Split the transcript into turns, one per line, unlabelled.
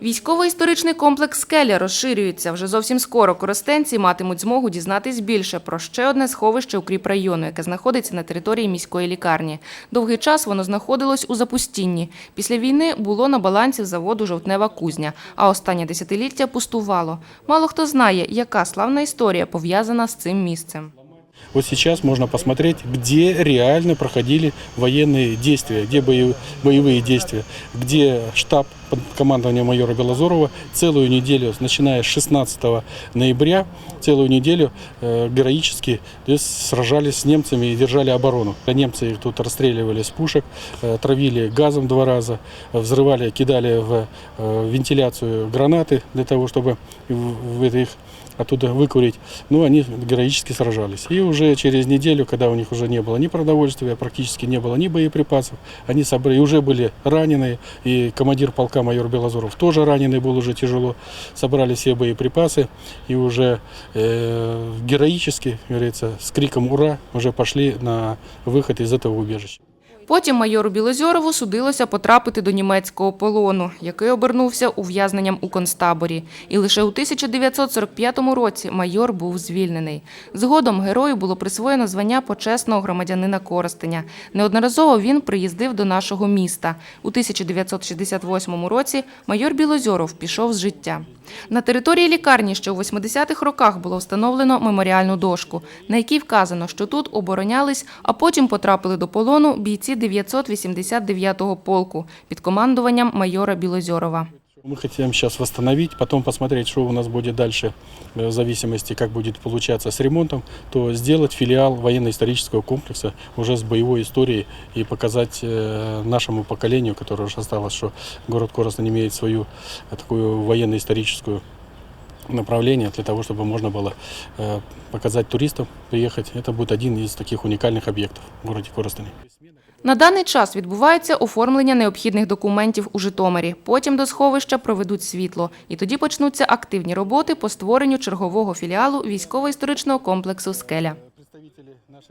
Військово-історичний комплекс «Скеля» розширюється. Вже зовсім скоро коростенці матимуть змогу дізнатись більше про ще одне сховище укріпрайону, яке знаходиться на території міської лікарні. Довгий час воно знаходилось у запустінні. Після війни було на балансі заводу «Жовтнева кузня», а останнє десятиліття пустувало. Мало хто знає, яка славна історія пов'язана з цим місцем.
Вот сейчас можно посмотреть, где реально проходили военные действия, где боев- боевые действия, где штаб под командованием майора Белозорова целую неделю, начиная с 16 ноября, целую неделю э, героически то сражались с немцами и держали оборону. Немцы их тут расстреливали с пушек, э, травили газом два раза, взрывали, кидали в э, вентиляцию гранаты для того, чтобы в- в их оттуда выкурить. Ну, они героически сражались. И уже через неделю, когда у них уже не было ни продовольствия, практически не было ни боеприпасов, они собрали, уже были раненые, и командир полка майор Белозоров тоже раненый был уже тяжело, собрали все боеприпасы, и уже э, героически, как говорится, с криком «Ура!» уже пошли на выход из этого убежища.
Потім майору Білозьорову судилося потрапити до німецького полону, який обернувся ув'язненням у концтаборі. І лише у 1945 році майор був звільнений. Згодом герою було присвоєно звання почесного громадянина Коростеня. Неодноразово він приїздив до нашого міста. У 1968 році майор Білозьоров пішов з життя. На території лікарні ще у 80-х роках було встановлено меморіальну дошку, на якій вказано, що тут оборонялись, а потім потрапили до полону бійці 989-го полку під командуванням майора Білозьорова.
Мы хотим сейчас восстановить, потом посмотреть, что у нас будет дальше, э, в зависимости, как будет получаться с ремонтом, то сделать филиал военно-исторического комплекса уже с боевой историей и показать э, нашему поколению, которое уже осталось, что город Коростень имеет свою э, такую военно-историческую направление для того, чтобы можно было э, показать туристам, приехать. Это будет один из таких уникальных объектов в городе Коростене.
На даний час відбувається оформлення необхідних документів у Житомирі. Потім до сховища проведуть світло. І тоді почнуться активні роботи по створенню чергового філіалу військово-історичного комплексу «Скеля».